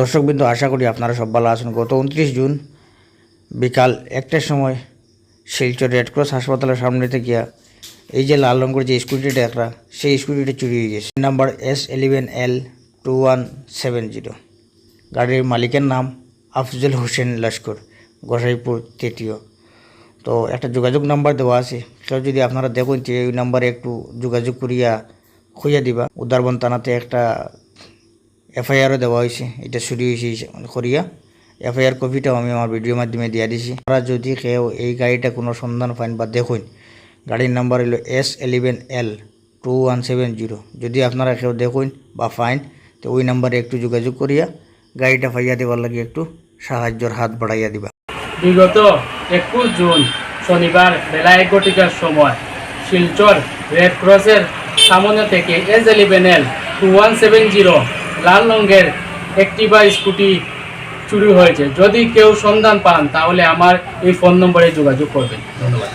দর্শকবৃন্দ, আশা করি আপনারা সব ভালো আছেন। গত উনত্রিশ জুন বিকাল একটার সময় শিলচর রেডক্রস হাসপাতালের সামনে থেকে এই যে লাল রঙের যে স্কুটিটা একটা, সেই স্কুটিটা চুরি হয়ে গেছে। Number S eleven L two one seven zero গাড়ির মালিকের নাম আফজল হোসেন লস্কর, গোসাইপুর তৃতীয়। তো একটা যোগাযোগ নাম্বার দেওয়া আছে। কেউ যদি আপনারা দেখুন যে এই নাম্বারে একটু যোগাযোগ করিয়া খুঁজে দিবা, উদারবন থানাতে একটা এফআইআরও দেওয়া হয়েছে, এটা চুরি হয়েছে করিয়া। এফআইআর কপিটাও আমি আমার ভিডিওর মাধ্যমে দিয়ে দিছি। আপনারা যদি কেউ এই গাড়িটা কোনো সন্ধান পান বা দেখুন, গাড়ির নাম্বার হলো S eleven L two one seven zero যদি আপনারা কেউ দেখুন বা ফাইন তো ওই নাম্বারে একটু যোগাযোগ করিয়া গাড়িটা পাইয়া দেওয়ার লাগে একটু সাহায্যর হাত বাড়াইয়া দিবা। বিগত একুশ জুন শনিবার বেলা এক ঘটিকার সময় শিলচর রেড ক্রসের সামনে থেকে S eleven L two one seven zero লাল রঙের একটিভা স্কুটি চুরি হয়েছে। যদি কেউ সন্ধান পান, তাহলে আমার এই ফোন নম্বরে যোগাযোগ করবেন। ধন্যবাদ।